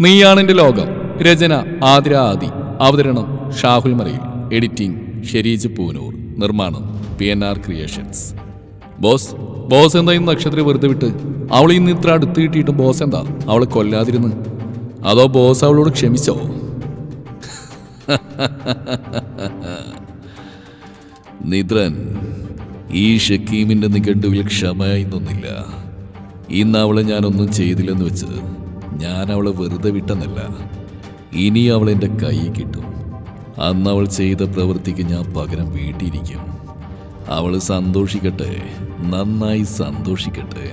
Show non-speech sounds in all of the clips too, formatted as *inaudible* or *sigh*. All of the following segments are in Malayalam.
നീയാണെന്റെ ലോകം. രചന ആതിര ആദി. അവതരണം ഷാഹുൽ മറയിൽ എഡിറ്റിംഗ് ഷെരീജ് പൂനൂർ. നിർമ്മാണം P N R creations. Boss boss എന്താ ഇന്ന് നക്ഷത്രം വെറുതെ വിട്ട്? അവൾ ഇന്ന് ഇത്ര അടുത്ത് കിട്ടിയിട്ടും ബോസ് എന്താ? അവളെ കൊല്ലാതിരുന്ന്? അതോ ബോസ് അവളോട് ക്ഷമിച്ചോ? *laughs* നിദ്രൻ ഈ ഷക്കീമിന്റെ നിഘണ്ടുവിൽ നിന്നില്ല. ഇന്ന് അവളെ ഞാനൊന്നും ചെയ്തില്ലെന്ന് വെച്ച് ഞാൻ അവളെ വെറുതെ വിട്ടെന്നല്ല. ഇനി അവൾ എന്റെ കൈ കിട്ടും. അന്ന് അവൾ ചെയ്ത പ്രവൃത്തിക്ക് ഞാൻ പകരം വീട്ടിയിരിക്കും. അവൾ സന്തോഷിക്കട്ടെ. നന്നായി സന്തോഷിക്കട്ടെ.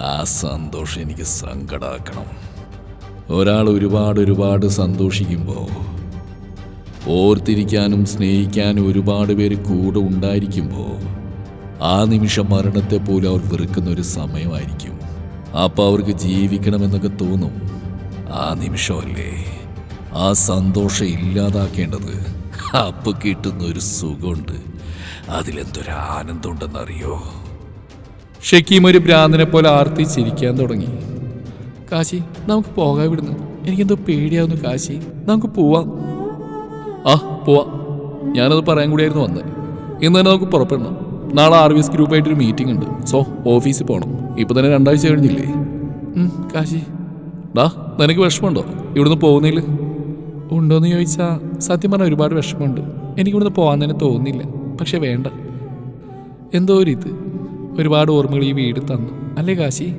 ആ സന്തോഷം എനിക്ക് സങ്കടാക്കണം. ഒരാൾ ഒരുപാട് ഒരുപാട് സന്തോഷിക്കുമ്പോൾ ഓർത്തിരിക്കാനും സ്നേഹിക്കാനും ഒരുപാട് പേര് കൂടെ ഉണ്ടായിരിക്കുമ്പോൾ ആ നിമിഷം മരണത്തെ പോലും അവർ വെറുക്കുന്ന ഒരു സമയമായിരിക്കും. അപ്പോൾ അവർക്ക് ജീവിക്കണമെന്നൊക്കെ തോന്നും. ആ നിമിഷമല്ലേ? ആ സന്തോഷം ഇല്ലാതാക്കേണ്ടത് അപ്പൊ കിട്ടുന്ന ഒരു സുഖമുണ്ട്. അതിലെന്തൊരു ആനന്ദം ഉണ്ടെന്നറിയോ ഷക്കീം ഒരു ഭ്രാന്തനെ പോലെ ആർത്തി ചിരിക്കാൻ തുടങ്ങി. കാശി നമുക്ക് പോകാൻ ഇവിടുന്ന്. എനിക്കെന്തോ പേടിയാവുന്നു കാശി. നമുക്ക് പോവാം. ആ പോവാം. ഞാനത് പറയാൻ കൂടിയായിരുന്നു വന്നത് ഇന്ന് തന്നെ നമുക്ക് പുറപ്പെടണം. നാളെ ആർ വി എസ് ഗ്രൂപ്പായിട്ടൊരു മീറ്റിംഗ് ഉണ്ട്. സോ ഓഫീസിൽ പോകണം ഇപ്പൊ തന്നെ രണ്ടാഴ്ച കഴിഞ്ഞില്ലേ? കാശി. ഡാ നിനക്ക് വിഷമമുണ്ടോ? ഇവിടുന്ന് പോകുന്നില്ല ഉണ്ടോയെന്ന് ചോദിച്ചാൽ സത്യം പറഞ്ഞാൽ ഒരുപാട് വിഷമമുണ്ട്. എനിക്കിവിടുന്ന് പോകാൻ തന്നെ തോന്നുന്നില്ല. പക്ഷേ വേണ്ട. എന്തോ ഒരു ഇത്. ഒരുപാട് ഓർമ്മകൾ ഈ വീട് തന്നു. അല്ലേ കാശി?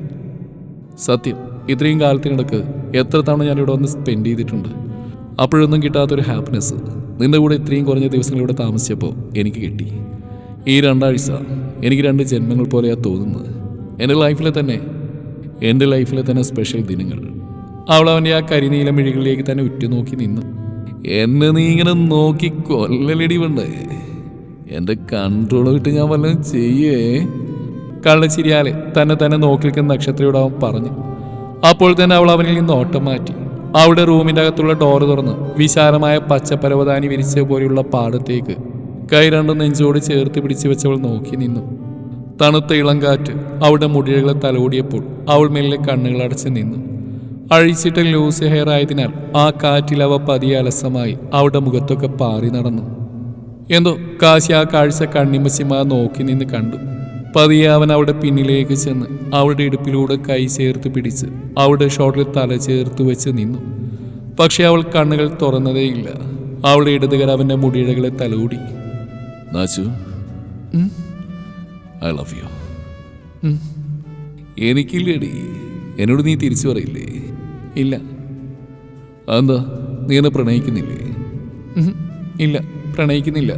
സത്യം ഇത്രയും കാലത്തിനിടക്ക് എത്ര തവണ ഞാൻ ഇവിടെ വന്ന് സ്പെൻഡ് ചെയ്തിട്ടുണ്ട്. അപ്പോഴൊന്നും കിട്ടാത്തൊരു ഹാപ്പിനെസ് നിന്റെ കൂടെ ഇത്രയും കുറഞ്ഞ ദിവസങ്ങളിവിടെ താമസിച്ചപ്പോൾ എനിക്ക് കിട്ടി. ഈ രണ്ടാഴ്ച എനിക്ക് രണ്ട് ജന്മങ്ങൾ പോലെയാണ് തോന്നുന്നത്. എന്റെ ലൈഫിലെ തന്നെ എന്റെ ലൈഫിലെ തന്നെ സ്പെഷ്യൽ ദിനങ്ങൾ. അവൾ അവന്റെ ആ കരിനീല മിഴികളിലേക്ക് തന്നെ ഉറ്റുനോക്കി നിന്നു. എന്നെ നീ ഇങ്ങനെ നോക്കി കൊല്ലലടി വേണ്ടേ എന്റെ കൺട്രോൾ വിട്ട് ഞാൻ വല്ലതും ചെയ്യേ. കള്ളച്ചിരിയാലെ തന്നെ തന്നെ നോക്കി നിൽക്കുന്ന നക്ഷത്രയോട് അവൻ പറഞ്ഞു. അപ്പോൾ തന്നെ അവൾ അവനിൽ നിന്ന് ഓട്ടം മാറ്റി. അവളുടെ റൂമിന്റെ അകത്തുള്ള ഡോറ് തുറന്ന് വിശാലമായ പച്ചപ്പരവതാനി വിരിച്ച പോലെയുള്ള പാടത്തേക്ക് കൈ രണ്ടും നെഞ്ചോട് ചേർത്ത് പിടിച്ചു വെച്ചവൾ നോക്കി നിന്നു. തണുത്ത ഇളം കാറ്റ് അവളുടെ മുടികളെ തലോടിയപ്പോൾ അവൾ മെല്ലെ കണ്ണുകൾ അടച്ച് നിന്നു. അഴിച്ചിട്ട് ലൂസ് ഹെയർ ആയതിനാൽ ആ കാറ്റിൽ അവ പതിയെ അലസമായി അവളുടെ മുഖത്തൊക്കെ പാറി നടന്നു. എന്തോ കാശി ആ കാഴ്ച കണ്ണിമസിമാ നോക്കി നിന്ന് കണ്ടു. പതിയെ അവൻ അവളുടെ പിന്നിലേക്ക് ചെന്ന് അവളുടെ ഇടുപ്പിലൂടെ കൈ ചേർത്ത് പിടിച്ച് അവളുടെ ഷോട്ടിൽ തല ചേർത്ത് വെച്ച് നിന്നു. പക്ഷെ അവൾ കണ്ണുകൾ തുറന്നതേയില്ല. അവളുടെ ഇടതുകര അവന്റെ തലോടി. നാച്ചു. ഐ ലവ് യു എനിക്കില്ലേടി. എന്നോട് നീ തിരിച്ചു പറയില്ലേ? ഇല്ല. എന്താ നീ എന്നെ പ്രണയിക്കുന്നില്ലേ? ഇല്ല. പ്രണയിക്കുന്നില്ല.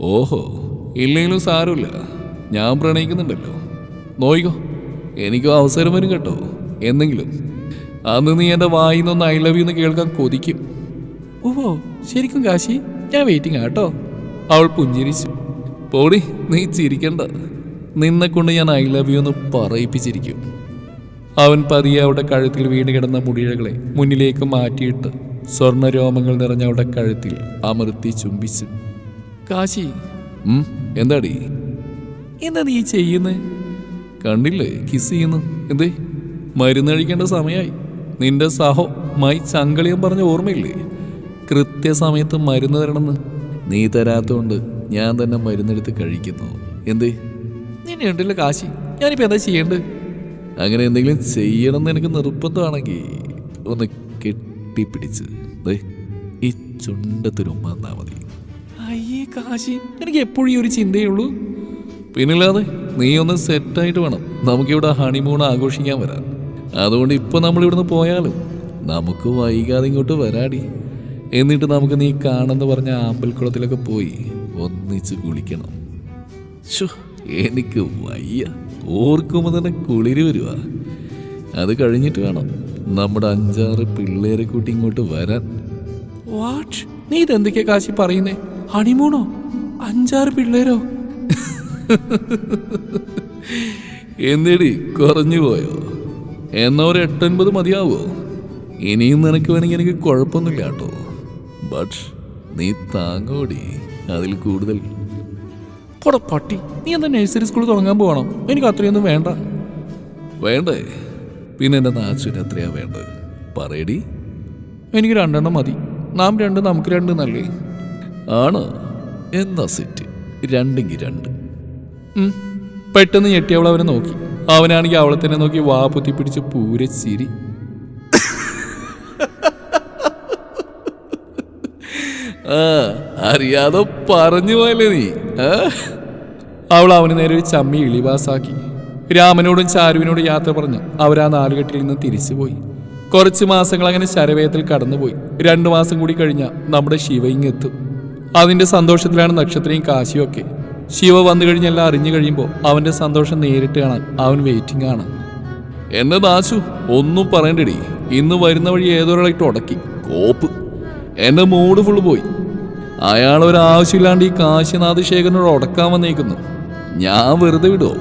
ഓഹോ. ഇല്ലെങ്കിലും സാരമില്ല. ഞാൻ പ്രണയിക്കുന്നുണ്ടല്ലോ. നോയിക്കോ. എനിക്കും അവസരം വരും കേട്ടോ. എന്നെങ്കിലും. അന്ന് നീ എന്റെ വായിന്നൊന്ന് നിന്ന് ഐ ലവ് യു എന്ന് കേൾക്കാൻ കൊതിക്കും. ഓഹോ. ശരിക്കും കാശി ഞാൻ വെയിറ്റിംഗ് ആട്ടോ അവൾ പുഞ്ചിരിച്ചു. പോടി നീ ചിരിക്കണ്ട. നിന്നെ കൊണ്ട് ഞാൻ ഐ ലവ് യു എന്ന് പറയിപ്പിച്ചിരിക്കും. അവൻ പതിയെ അവളുടെ കഴുത്തിൽ വീണ് കിടന്ന മുടിഴകളെ മുന്നിലേക്ക് മാറ്റിയിട്ട് സ്വർണ രോമങ്ങൾ നിറഞ്ഞ അവളുടെ കഴുത്തിൽ അമർത്തി ചുംബിച്ച്. കാശി എന്താടി? എന്താ നീ ചെയ്യുന്നത് കണ്ടില്ലേ കിസ് ചെയ്യുന്നു. എന്തേ മരുന്ന് കഴിക്കേണ്ട സമയമായി നിന്റെ സഹോ മൈ ചങ്കളിയം പറഞ്ഞ ഓർമ്മയില്ലേ? കൃത്യസമയത്ത് മരുന്ന് തരണമെന്ന്. നീ തരാത്തോണ്ട് ഞാൻ തന്നെ മരുന്നെടുത്ത് കഴിക്കുന്നു. എന്തേ? നിന്നെ ഉണ്ടല്ലോ കാശി. ഞാനിപ്പോ എന്താ ചെയ്യേണ്ടത്? അങ്ങനെ എന്തെങ്കിലും ചെയ്യണം എന്ന് എനിക്ക് നിർബന്ധമാണെങ്കിൽ ഒന്ന് കെട്ടിപ്പിടിച്ച്. ഈ ചുണ്ടത്തിനുമ്മ എന്നാ മതി. അയ്യേ കാശി എനിക്ക് എപ്പോഴും ഈ ഒരു ചിന്തയുള്ളൂ പിന്നില്ലാതെ നീ ഒന്ന് സെറ്റായിട്ട് വേണം നമുക്കിവിടെ ഹണിമൂൺ ആഘോഷിക്കാൻ വരാൻ. അതുകൊണ്ട് ഇപ്പൊ നമ്മൾ ഇവിടുന്ന് പോയാലും നമുക്ക് വൈകാതെ ഇങ്ങോട്ട് വരാടി. എന്നിട്ട് നമുക്ക് നീ കാണുന്ന പറഞ്ഞ ആമ്പൽക്കുളത്തിലൊക്കെ പോയി ഒന്നിച്ച് കുളിക്കണം. എനിക്ക് വയ്യ. ഓർക്കുമ്പോൾ തന്നെ കുളിര് വരുക അത് കഴിഞ്ഞിട്ട് വേണം നമ്മുടെ അഞ്ചാറ് പിള്ളേരെ കൂട്ടി ഇങ്ങോട്ട് വരാൻ. വാട്ട് നീ ഇതെന്തൊക്കെയാ കാശി പറയുന്നേ? ഹണിമൂണോ അഞ്ചാറ് പിള്ളേരോ? എന്നിടി കുറഞ്ഞു പോയോ? എന്നാ ഒരു എട്ടൊൻപത് മതിയാവോ? ഇനിയും നിനക്ക് വേണമെങ്കിൽ എനിക്ക് കുഴപ്പമൊന്നുമില്ല കേട്ടോ. ബട്ട് നീ താങ്ങോടി. അതിൽ കൂടുതൽ. പോടാ പട്ടി നീ എന്താ നഴ്സറി സ്കൂൾ തുടങ്ങാൻ പോകണം? എനിക്ക് അത്രയൊന്നും വേണ്ട. വേണ്ടേ? പിന്നെ എന്റെ നാച്ചുവിന് എത്രയാ വേണ്ടത്? പറയടി. എനിക്ക് രണ്ടെണ്ണം മതി. നാം രണ്ട് നമുക്ക് രണ്ട് നല്ലേ ആണോ? എന്താ സെറ്റ്. രണ്ടെങ്കിൽ രണ്ട്. പെട്ടെന്ന് ഞെട്ടി നോക്കി. അവനാണെങ്കിൽ അവളെ തന്നെ നോക്കി വാ പൊത്തി പിടിച്ച് പൂരെ ചിരി ആ അറിയാതെ പറഞ്ഞു പോയല്ലേ നീ? അവൾ അവന് നേരെ ഒരു ചമ്മി ഇളിവാസാക്കി. രാമനോടും ചാരുവിനോടും യാത്ര പറഞ്ഞ് അവർ ആ നാലുകെട്ടിൽ നിന്ന് തിരിച്ചുപോയി. കുറച്ച് മാസങ്ങൾ അങ്ങനെ ശരവേയത്തിൽ കടന്നുപോയി. രണ്ടു മാസം കൂടി കഴിഞ്ഞാൽ നമ്മുടെ ശിവ ഇങ്ങെത്തും. അതിന്റെ സന്തോഷത്തിലാണ് നക്ഷത്രയും കാശിയും ഒക്കെ. ശിവ വന്നു കഴിഞ്ഞെല്ലാം അറിഞ്ഞു കഴിയുമ്പോൾ അവന്റെ സന്തോഷം നേരിട്ട് കാണാൻ അവൻ വെയിറ്റിംഗ് ആണ്. എന്നെ നാശു ഒന്നും പറയണ്ടടി. ഇന്ന് വരുന്ന വഴി ഏതൊരാളായിട്ട് ഉടക്കി കോപ്പ്. എന്റെ മൂഡ് ഫുള്ള് പോയി. അയാൾ ഒരു ആവശ്യമില്ലാണ്ട് ഈ കാശിനാഥ് ശേഖരനോട് ഉടക്കാൻ വന്നേക്കുന്നു. ഞാൻ വെറുതെ വിടുവോ?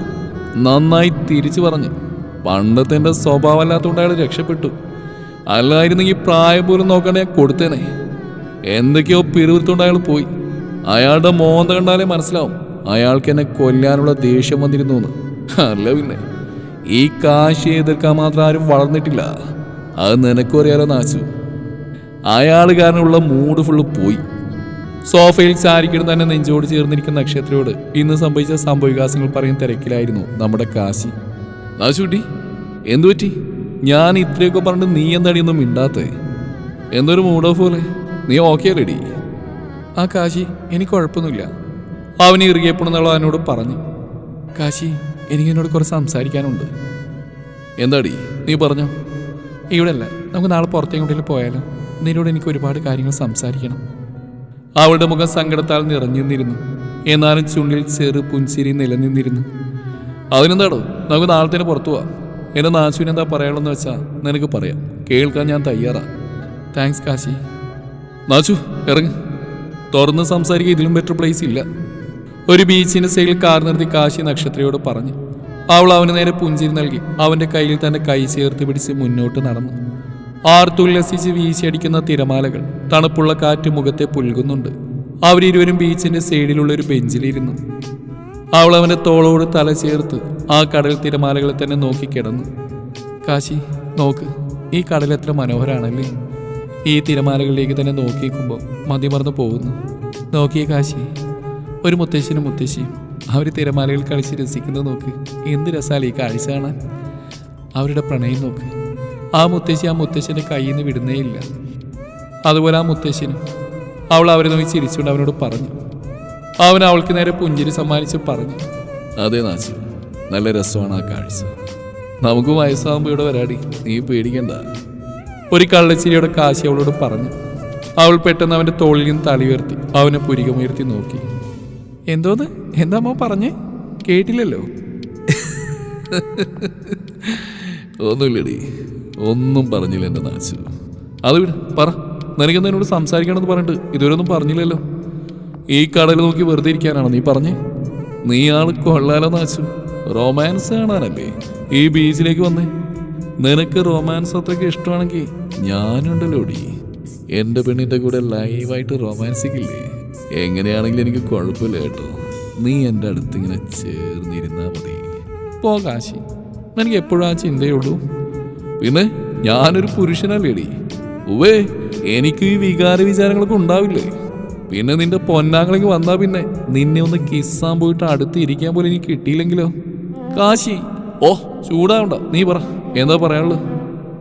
നന്നായി തിരിച്ചു പറഞ്ഞു. പണ്ടത്തെ എന്റെ സ്വഭാവമല്ലാത്തതുകൊണ്ട് അയാൾ രക്ഷപ്പെട്ടു. അല്ലായിരുന്നെങ്കിൽ പ്രായം പോലും നോക്കാണ്ട് ഞാൻ കൊടുത്തേനെ. എന്തൊക്കെയോ പിറുവിരുത്തോണ്ട് അയാൾ പോയി. അയാളുടെ മോന്ത കണ്ടാലേ മനസ്സിലാവും. അയാൾക്ക് എന്നെ കൊല്ലാനുള്ള ദേഷ്യം വന്നിരുന്നു എന്ന് അല്ല പിന്നെ ഈ കാശി എതിർക്കാൻ മാത്രം ആരും വളർന്നിട്ടില്ല. അത് നിനക്കും അറിയാലോ നാശു അയാൾ കാരണമുള്ള മൂഡ് ഫുള്ള് പോയി. സോഫയിൽ ചാരിക്കണം തന്നെ നെഞ്ചോട് ചേർന്നിരിക്കുന്ന നക്ഷത്രയോട് ഇന്ന് സംഭവിച്ച സംഭവവികാസങ്ങൾ പറയും തിരക്കിലായിരുന്നു നമ്മുടെ കാശി. നാശുട്ടി എന്തു പറ്റി? ഞാൻ ഇത്രയൊക്കെ പറഞ്ഞിട്ട് നീ എന്താടിയൊന്നും മിണ്ടാത്തേ? എന്തൊരു മൂഡ് ഓഫ് പോലെ? നീ ഓക്കെ റെഡി ആ കാശി എനിക്ക് കുഴപ്പമൊന്നുമില്ല. അവന് ഇറുകിയപ്പോഴെന്നുള്ള അവനോട് പറഞ്ഞു കാശി എനിക്ക് എന്നോട് കുറച്ച് സംസാരിക്കാനുണ്ട്. എന്താടി? നീ പറഞ്ഞോ. ഇവിടെ അല്ല നമുക്ക് നാളെ പുറത്തെങ്ങോട്ടെങ്കിലും പോയാലോ? നിന്നോട് എനിക്ക് ഒരുപാട് കാര്യങ്ങൾ സംസാരിക്കണം. അവളുടെ മുഖം സങ്കടത്താൽ നിറഞ്ഞു നിന്നിരുന്നു എന്നാലും ചുണ്ടിൽ ചെറു പുഞ്ചിരി നിലനിന്നിരുന്നു. അതിനെന്താടോ നമുക്ക് നാളെ തന്നെ പുറത്തു പോവാം. എന്റെ നാശുവിന് എന്താ പറയാനുള്ളതെന്ന് വെച്ചാൽ നിനക്ക് പറയാം. കേൾക്കാൻ ഞാൻ തയ്യാറാണ് താങ്ക്സ് കാശി. നാച്ചു ഇറങ്ങ്. തുറന്ന് സംസാരിക്കുക ഇതിലും ബെറ്റർ പ്ലേസ് ഇല്ല. ഒരു ബീച്ചിന്റെ സൈഡിൽ കാർ നിർത്തി കാശി നക്ഷത്രയോട് പറഞ്ഞു. അവൾ അവന് നേരെ പുഞ്ചിരി നൽകി. അവന്റെ കയ്യിൽ തന്റെ കൈ ചേർത്ത് പിടിച്ച് മുന്നോട്ട് നടന്നു. ആർത്തുല്ലസിച്ച് വീശിയടിക്കുന്ന തിരമാലകൾ തണുപ്പുള്ള കാറ്റ് മുഖത്തെ പുൽകുന്നുണ്ട്. അവരിരുവരും ബീച്ചിന്റെ സൈഡിലുള്ള ഒരു ബെഞ്ചിലിരുന്നു. അവൾ അവന്റെ തോളോട് തല ചേർത്ത് ആ കടൽ തിരമാലകളെ തന്നെ നോക്കി കിടന്നു. കാശി നോക്ക് ഈ കടൽ എത്ര മനോഹരാണല്ലേ? ഈ തിരമാലകളിലേക്ക് തന്നെ നോക്കിക്കുമ്പോൾ മതിമറന്നു പോകുന്നു. നോക്കിയേ കാശി ഒരു മുത്തശ്ശനും മുത്തശ്ശിയും അവർ തിരമാലകൾ കളിച്ച് രസിക്കുന്നത് നോക്ക്. എന്ത് രസാലേ ഈ കാഴ്ച കാണാൻ? അവരുടെ പ്രണയം നോക്ക്. ആ മുത്തശ്ശി ആ മുത്തശ്ശന്റെ കയ്യിൽ നിന്ന് വിടുന്നേ ഇല്ല. അതുപോലെ ആ മുത്തശ്ശനും അവൾ അവരെ നോക്കി ചിരിച്ചുകൊണ്ട് അവനോട് പറഞ്ഞു. അവൻ അവൾക്ക് നേരെ പുഞ്ചിരി സമ്മാനിച്ച് പറഞ്ഞു. അതെ നാച്ചു നല്ല രസമാണ് ആ കാഴ്ച. നമുക്ക് വയസ്സാകുമ്പോൾ ഇവിടെ വരാടി നീ പേടിക്കണ്ട. ഒരു കള്ളച്ചിരിയുടെ കാശി അവളോട് പറഞ്ഞു. അവൾ പെട്ടെന്ന് അവന്റെ തോളിൽ നിന്ന് തളി ഉയർത്തി അവനെ പുരികമുയർത്തി നോക്കി. എന്തോന്ന്? എന്താ അമ്മ പറഞ്ഞേ? കേട്ടില്ലല്ലോ. ഒന്നുമില്ലടി. ഒന്നും പറഞ്ഞില്ല എന്റെ നാച്ചു. അത് വിട് പറ. നിനക്കെന്താ എന്നോട് സംസാരിക്കണമെന്ന് പറഞ്ഞിട്ട് ഇതുവരെ ഒന്നും പറഞ്ഞില്ലല്ലോ? ഈ കടൽ നോക്കി വെറുതെ ഇരിക്കാനാണോ നീ പറഞ്ഞേ? നീ ആൾ കൊള്ളാലോ നാച്ചു. റൊമാൻസ് കാണാനല്ലേ? ഈ ബീച്ചിലേക്ക് വന്നേ. നിനക്ക് റൊമാൻസ് അത്രയ്ക്ക് ഇഷ്ടമാണെങ്കിൽ ഞാനുണ്ടല്ലോ ഡി. എന്റെ പെണ്ണിന്റെ കൂടെ ലൈവായിട്ട് റൊമാൻസിക്കില്ലേ? എങ്ങനെയാണെങ്കിലും എനിക്ക് കുഴപ്പമില്ല കേട്ടോ. നീ എന്റെ അടുത്ത് ഇങ്ങനെ ചേർന്നിരുന്നാൽ മതി. പോ കാശി. എനിക്ക് എപ്പോഴും ആ ചിന്തയുള്ളൂ പിന്നെ ഞാനൊരു പുരുഷനല്ലേടി. ഉവേ എനിക്ക് ഈ വികാര വിചാരങ്ങളൊക്കെ ഉണ്ടാവില്ലേ? പിന്നെ നിന്റെ പൊന്നാങ്ങളേക്ക് വന്നാ പിന്നെ നിന്നെ ഒന്ന് കിസ്സാൻ പോയിട്ട് അടുത്ത് ഇരിക്കാൻ പോലും എനിക്ക് കിട്ടിയില്ലെങ്കിലോ? കാശി ഓ ചൂടാവണ്ട. നീ പറ എന്താ പറയാനുള്ളത്?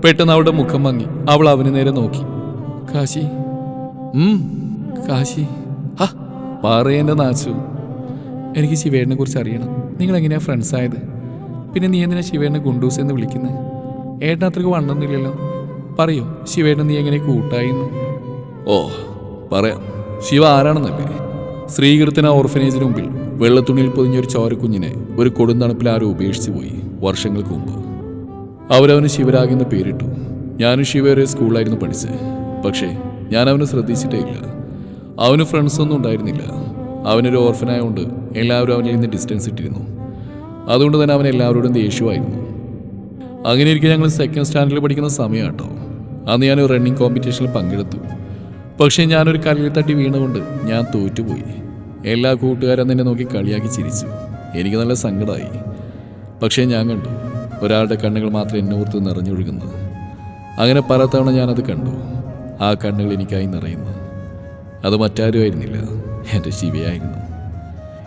പെട്ടെന്ന് അവളുടെ മുഖം മങ്ങി. അവൾ അവന് നേരെ നോക്കി. കാശി ഉം കാശി. ഹ പറയെന്റെ നാച്ചു. എനിക്ക് ശിവേടിനെ കുറിച്ച് അറിയണം. നിങ്ങൾ എങ്ങനെയാ ഫ്രണ്ട്സ് ആയത്? പിന്നെ നീ എന്തിനാ ശിവേടിനെ ഗുണ്ടൂസ് എന്ന് വിളിക്കുന്നത് ഏട്ടൻ അത്രയ്ക്ക് വണ്ണൊന്നുമില്ലല്ലോ. പറയൂ ശിവേട്ടൻ നീ എങ്ങനെ കൂട്ടായിന്ന് ഓ പറയാം. ശിവ ആരാണെന്നല്ലേ? ശ്രീകൃത്തിന് ആ ഓർഫനേജിന് മുമ്പിൽ വെള്ളത്തുണിയിൽ പൊതിഞ്ഞൊരു ചോരക്കുഞ്ഞിനെ ഒരു കൊടുന്തണുപ്പിൽ ആരും ഉപേക്ഷിച്ചു പോയി വർഷങ്ങൾക്ക് മുമ്പ്. അവരവന് ശിവരാഗ് എന്ന് പേരിട്ടു. ഞാനും ശിവ ഒരു സ്കൂളിലായിരുന്നു പഠിച്ചത് പക്ഷേ ഞാൻ അവനെ ശ്രദ്ധിച്ചിട്ടേ ഇല്ല. അവന് ഫ്രണ്ട്സൊന്നും ഉണ്ടായിരുന്നില്ല. അവനൊരു ഓർഫനായതുകൊണ്ട് എല്ലാവരും അവനിൽ നിന്ന് ഡിസ്റ്റൻസ് ഇട്ടിരുന്നു. അതുകൊണ്ട് തന്നെ അവൻ എല്ലാവരോടും ദേഷ്യമായിരുന്നു. അങ്ങനെ ഇരിക്കെ ഞങ്ങൾ സെക്കൻഡ് സ്റ്റാൻഡേർഡിൽ പഠിക്കുന്ന സമയം കേട്ടോ അന്ന് ഞാൻ റണ്ണിങ് കോമ്പറ്റീഷനിൽ പങ്കെടുത്തു. പക്ഷേ ഞാനൊരു കല്ലിൽ തട്ടി വീണുകൊണ്ട് ഞാൻ തോറ്റുപോയി. എല്ലാ കൂട്ടുകാരും എന്നെ നോക്കി കളിയാക്കി ചിരിച്ചു. എനിക്ക് നല്ല സങ്കടമായി പക്ഷേ ഞാൻ കണ്ടു ഒരാളുടെ കണ്ണുകൾ മാത്രം എന്നെ ഓർത്ത് നിറഞ്ഞൊഴുകുന്നത് അങ്ങനെ പലതവണ ഞാനത് കണ്ടു. ആ കണ്ണുകൾ എനിക്കായി നിറയുന്നു. അത് മറ്റാരും ആയിരുന്നില്ല എന്റെ ശിവയായിരുന്നു.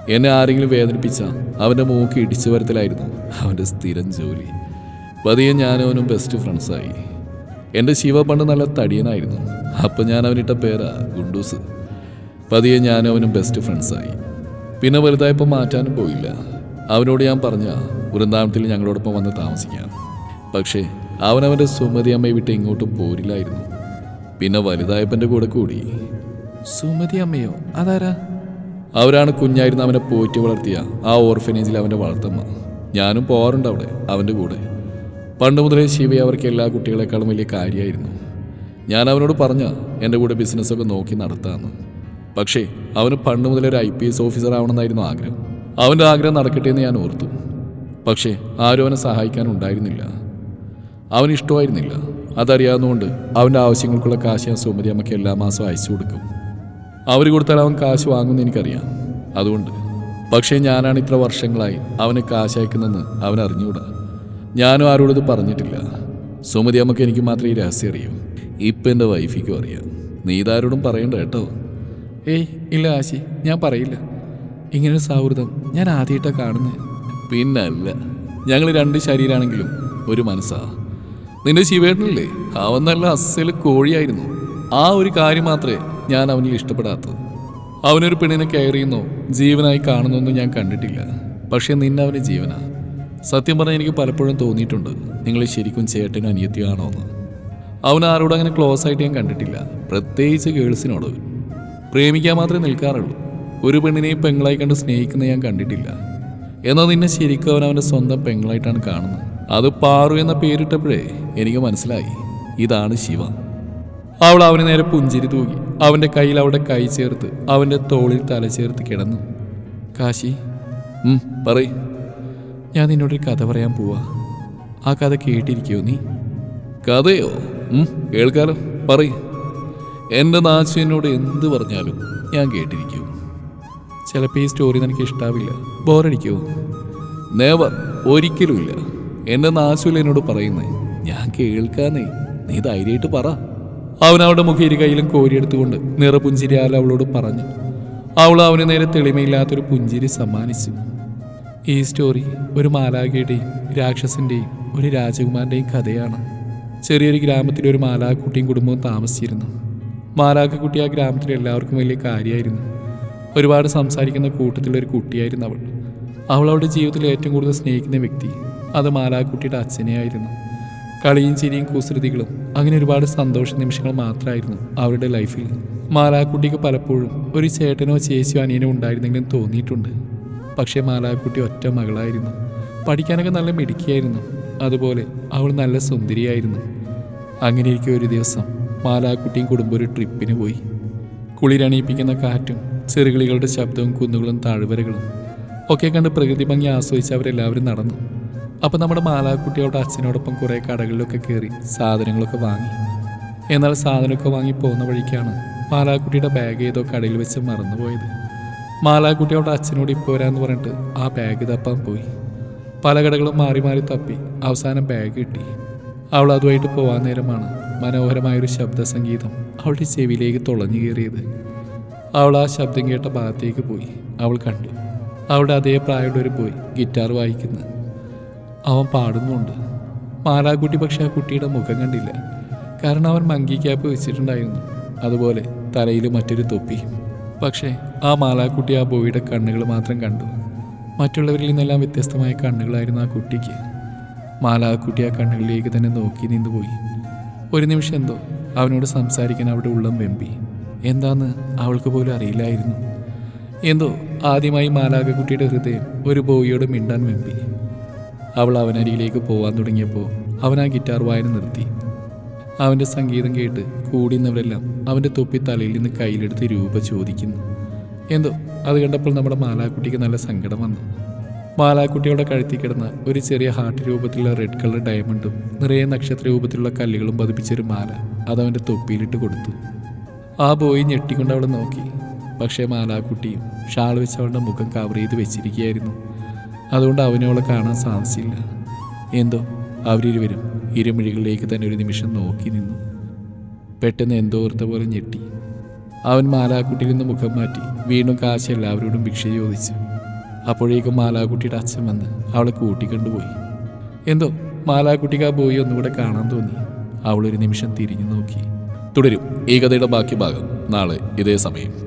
എന്നെ ആരെങ്കിലും വേദനിപ്പിച്ച അവന്റെ മൂക്ക് ഇടിച്ചു വരത്തിലായിരുന്നു. അവന്റെ സ്ഥിരം ജോലി. പതിയെ ഞാനവനും ബെസ്റ്റ് ഫ്രണ്ട്സായി എന്റെ ശിവ പണ്ട് നല്ല തടിയനായിരുന്നു. അപ്പം ഞാൻ അവനിട്ട പേരാ ഗുണ്ടൂസ്. പതിയെ ഞാനവനും ബെസ്റ്റ് ഫ്രണ്ട്സായി പിന്നെ വലുതായപ്പോൾ മാറ്റാനും പോയില്ല. അവനോട് ഞാൻ പറഞ്ഞ വൃന്ദാവനത്തിൽ ഞങ്ങളോടൊപ്പം വന്ന് താമസിക്കാൻ പക്ഷേ അവനവന്റെ സുമതി അമ്മയെ വിട്ട് ഇങ്ങോട്ടും പോരില്ലായിരുന്നു. പിന്നെ വലുതായപ്പന്റെ കൂടെ കൂടി. സുമതി അമ്മയോ? അതാരാ? അവരാണ് കുഞ്ഞായിരുന്നു അവനെ പോറ്റി വളർത്തിയ ആ ഓർഫനേജിൽ അവന്റെ വളർത്തമ്മ. ഞാനും പോകാറുണ്ട് അവിടെ അവന്റെ കൂടെ. പണ്ട് മുതലേ ശിവയെ അവർക്ക് എല്ലാ കുട്ടികളെക്കാളും വലിയ കാര്യമായിരുന്നു ഞാൻ അവനോട് പറഞ്ഞ എന്റെ കൂടെ ബിസിനസ്സൊക്കെ നോക്കി നടത്താമെന്ന് പക്ഷേ അവന് പണ്ട് മുതലേ ഒരു ഐ പി എസ് ഓഫീസർ ആവണമെന്നായിരുന്നു ആഗ്രഹം. അവന്റെ ആഗ്രഹം നടക്കട്ടെ എന്ന് ഞാൻ ഓർത്തു. പക്ഷേ ആരും അവനെ സഹായിക്കാനുണ്ടായിരുന്നില്ല അവന് ഇഷ്ടമായിരുന്നില്ല. അതറിയാവുന്നതുകൊണ്ട് അവന്റെ ആവശ്യങ്ങൾക്കുള്ള കാശ് ഞാൻ സുമതി അമ്മയ്ക്ക് എല്ലാ മാസവും അയച്ചു കൊടുക്കും. അവർ കൊടുത്താൽ അവൻ കാശ് വാങ്ങുമെന്ന് എനിക്കറിയാം. അതുകൊണ്ട്. പക്ഷേ ഞാനാണ് ഇത്ര വർഷങ്ങളായി അവന് കാശ് അയക്കുന്നതെന്ന് അവൻ അറിഞ്ഞുകൂടാ ഞാനും ആരോടും ഇത് പറഞ്ഞിട്ടില്ല. സുമതി അമ്മയ്ക്ക് എനിക്ക് മാത്രമേ ഈ രഹസ്യം അറിയൂ. ഇപ്പം എന്റെ വൈഫിക്കും അറിയാം. നീ ഇതാരോടും പറയണ്ട കേട്ടോ. ഏയ് ഇല്ല ആശി ഞാൻ പറയില്ല. ഇങ്ങനൊരു സൗഹൃദം ഞാൻ ആദ്യമായിട്ടാണ് കാണുന്നത് പിന്നല്ല ഞങ്ങൾ രണ്ട് ശരീരമാണെങ്കിലും ഒരു മനസ്സാ. നിന്റെ ശിവേട്ടനല്ലേ? അവൻ നല്ല അസൽ കോഴിയായിരുന്നു. ആ ഒരു കാര്യം മാത്രമേ ഞാൻ അവനിൽ ഇഷ്ടപ്പെടാത്തത്. അവനൊരു പെണ്ണിനെ കെയർ ചെയ്യുന്നോ ജീവനായി കാണുന്നൊന്നും ഞാൻ കണ്ടിട്ടില്ല. പക്ഷേ നിന്നെ അവന് ജീവനാ. സത്യം പറഞ്ഞാൽ എനിക്ക് പലപ്പോഴും തോന്നിയിട്ടുണ്ട്. നിങ്ങൾ ശരിക്കും ചേട്ടനും അനിയത്തിയാണോ എന്ന്. അവൻ ആരോടും അങ്ങനെ ക്ലോസ് ആയിട്ട് ഞാൻ കണ്ടിട്ടില്ല. പ്രത്യേകിച്ച് ഗേൾസിനോട് പ്രേമിക്കാൻ മാത്രമേ നിൽക്കാറുള്ളൂ. ഒരു പെണ്ണിനെയും പെങ്ങളായി കണ്ട് സ്നേഹിക്കുന്ന ഞാൻ കണ്ടിട്ടില്ല. എന്നാൽ നിന്നെ ശരിക്കും അവൻ അവന്റെ സ്വന്തം പെങ്ങളായിട്ടാണ് കാണുന്നത്. അത് പാറു എന്ന പേരിട്ടപ്പോഴേ എനിക്ക് മനസ്സിലായി. ഇതാണ് ശിവ. അവൾ അവന് നേരെ പുഞ്ചിരി തൂകി. അവന്റെ കയ്യിൽ അവിടെ കൈ ചേർത്ത് അവന്റെ തോളിൽ തല ചേർത്ത് കിടന്നു. കാശി. പറയ്. ഞാൻ നിന്നോടൊരു കഥ പറയാൻ പോവാ. ആ കഥ കേട്ടിരിക്കോ നീ? കഥയോ? കേൾക്കാലോ. പറയ. എന്റെ നാശു എന്ത് പറഞ്ഞാലും ഞാൻ കേട്ടിരിക്കും. ചിലപ്പോൾ ഈ സ്റ്റോറി നിനക്ക് ഇഷ്ടാവില്ല. ബോറടിക്കോ നേവർ ഒരിക്കലുമില്ല എന്റെ നാശുല എന്നോട് പറയുന്നേ ഞാൻ കേൾക്കാന്നേ. നീ ധൈര്യമായിട്ട് പറ. അവൻ അവളുടെ മുഖം ഇരു കയ്യിലും കോരിയെടുത്തുകൊണ്ട് നിറപുഞ്ചിരിയാൽ അവളോട് പറഞ്ഞു. അവൾ അവന് നേരെ തെളിമയില്ലാത്തൊരു പുഞ്ചിരി സമ്മാനിച്ചു. ഈ സ്റ്റോറി ഒരു മാലാഖയുടെയും രാക്ഷസിന്റെയും ഒരു രാജകുമാരന്റെയും കഥയാണ്. ചെറിയൊരു ഗ്രാമത്തിലെ ഒരു മാലാഖക്കുട്ടിയും കുടുംബവും താമസിച്ചിരുന്നു. മാലാഖക്കുട്ടി ആ ഗ്രാമത്തിലെ എല്ലാവർക്കും വലിയ കാര്യമായിരുന്നു. ഒരുപാട് സംസാരിക്കുന്ന കൂട്ടത്തിലൊരു കുട്ടിയായിരുന്നു അവൾ. അവൾ അവളുടെ ജീവിതത്തിൽ ഏറ്റവും കൂടുതൽ സ്നേഹിക്കുന്ന വ്യക്തി അത് മാലാഖക്കുട്ടിയുടെ അച്ഛനെയായിരുന്നു. കളിയും ചിരിയും കുസൃതികളും അങ്ങനെ ഒരുപാട് സന്തോഷ നിമിഷങ്ങൾ മാത്രമായിരുന്നു അവരുടെ ലൈഫിൽ മാലാക്കുട്ടിക്ക് പലപ്പോഴും ഒരു ചേട്ടനോ ചേച്ചിയോ അനിയനോ ഉണ്ടായിരുന്നെങ്കിലും തോന്നിയിട്ടുണ്ട്. പക്ഷേ മാലാക്കുട്ടി ഒറ്റ മകളായിരുന്നു. പഠിക്കാനൊക്കെ നല്ല മിടുക്കിയായിരുന്നു. അതുപോലെ അവൾ നല്ല സുന്ദരിയായിരുന്നു. അങ്ങനെ ഇരിക്കും ഒരു ദിവസം മാലാക്കുട്ടിയും കുടുംബം ഒരു ട്രിപ്പിന് പോയി. കുളിരണിയിപ്പിക്കുന്ന കാറ്റും ചെറുകിളികളുടെ ശബ്ദവും കുന്നുകളും താഴ്വരകളും ഒക്കെ കണ്ട് പ്രകൃതി ഭംഗി ആസ്വദിച്ച് അവരെല്ലാവരും നടന്നു. അപ്പം നമ്മുടെ മാലാക്കുട്ടി അവിടെ അച്ഛനോടൊപ്പം കുറേ കടകളിലൊക്കെ കയറി സാധനങ്ങളൊക്കെ വാങ്ങി. എന്നാൽ സാധനമൊക്കെ വാങ്ങി പോകുന്ന വഴിക്കാണ് മാലാക്കുട്ടിയുടെ ബാഗ് ഏതോ കടയിൽ വെച്ച് മറന്നുപോയത്. മാലാക്കുട്ടി അവിടെ അച്ഛനോട് ഇപ്പോൾ വരാമെന്ന് പറഞ്ഞിട്ട് ആ ബാഗ് തപ്പാൻ പോയി. പല കടകളും മാറി മാറി തപ്പി. അവസാനം ബാഗ് കിട്ടി. അവൾ അതുമായിട്ട് പോകാൻ നേരമാണ് മനോഹരമായൊരു ശബ്ദ സംഗീതം അവളുടെ ചെവിയിലേക്ക് തുളഞ്ഞു കയറിയത്. അവൾ ആ ശബ്ദം കേട്ട ഭാഗത്തേക്ക് പോയി. അവൾ കണ്ടു. അവളുടെ അതേ പ്രായമുള്ള ഒരു ബോയ് ഗിറ്റാർ വായിക്കുന്നു. അവൻ പാടുന്നുണ്ട് മാലാക്കുട്ടി പക്ഷെ ആ കുട്ടിയുടെ മുഖം കണ്ടില്ല. കാരണം അവൻ മങ്കി ക്യാപ്പ് വെച്ചിട്ടുണ്ടായിരുന്നു. അതുപോലെ തലയിൽ മറ്റൊരു തൊപ്പി. പക്ഷേ ആ മാലാക്കുട്ടി ആ ബോയിയുടെ കണ്ണുകൾ മാത്രം കണ്ടു. മറ്റുള്ളവരിൽ നിന്നെല്ലാം വ്യത്യസ്തമായ കണ്ണുകളായിരുന്നു ആ കുട്ടിക്ക്. മാലാക്കുട്ടി ആ കണ്ണുകളിലേക്ക് തന്നെ നോക്കി നിന്നുപോയി. ഒരു നിമിഷം എന്തോ അവനോട് സംസാരിക്കാൻ അവിടെ ഉള്ളം വെമ്പി. എന്താന്ന് അവൾക്ക് പോലും അറിയില്ലായിരുന്നു. എന്തോ ആദ്യമായി മാലാകക്കുട്ടിയുടെ ഹൃദയം ഒരു ബോയിയോട് മിണ്ടാൻ വെമ്പി. അവൾ അവനരികിലേക്ക് പോവാൻ തുടങ്ങിയപ്പോൾ അവൻ ആ ഗിറ്റാർ വായന നിർത്തി. അവന്റെ സംഗീതം കേട്ട് കൂടിയുന്നവരെല്ലാം അവന്റെ തൊപ്പി തലയിൽ നിന്ന് കയ്യിലെടുത്ത് രൂപ ചോദിക്കുന്നു. എന്തോ അത് കണ്ടപ്പോൾ നമ്മുടെ മാലാക്കുട്ടിക്ക് നല്ല സങ്കടം വന്നു. മാലാക്കുട്ടിയുടെ കഴുത്തി കിടന്ന ഒരു ചെറിയ ഹാർട്ട് രൂപത്തിലുള്ള റെഡ് കളർ ഡയമണ്ടും നിറയെ നക്ഷത്ര രൂപത്തിലുള്ള കല്ലുകളും പതിപ്പിച്ചൊരു മാല അതവന്റെ തൊപ്പിയിലിട്ട് കൊടുത്തു. ആ ബോയ് ഞെട്ടിക്കൊണ്ട് അവിടെ നോക്കി. പക്ഷേ മാലാക്കുട്ടിയും ഷാൾ വെച്ച് അവളുടെ മുഖം കവർ ചെയ്ത് വെച്ചിരിക്കുകയായിരുന്നു. അതുകൊണ്ട് അവനെ അവളെ കാണാൻ സാധിച്ചില്ല. എന്തോ അവരിരുവരും. ഇരുമിഴികളിലേക്ക് തന്നെ ഒരു നിമിഷം നോക്കി നിന്നു. പെട്ടെന്ന് എന്തോർത്ത പോലെ ഞെട്ടി. അവൻ മാലാക്കുട്ടിയിൽ നിന്ന് മുഖം മാറ്റി വീണ്ടും കാശ് എല്ലാവരോടും ഭിക്ഷ ചോദിച്ചു. അപ്പോഴേക്കും മാലാക്കുട്ടിയുടെ അച്ഛൻ വന്ന് അവളെ കൂട്ടിക്കൊണ്ടുപോയി. എന്തോ മാലാക്കുട്ടിക്ക് ആ ബോയി ഒന്നുകൂടെ കാണാൻ തോന്നി. അവളൊരു നിമിഷം തിരിഞ്ഞു നോക്കി. തുടരും ഈ കഥയുടെ ബാക്കി ഭാഗം നാളെ ഇതേ സമയം.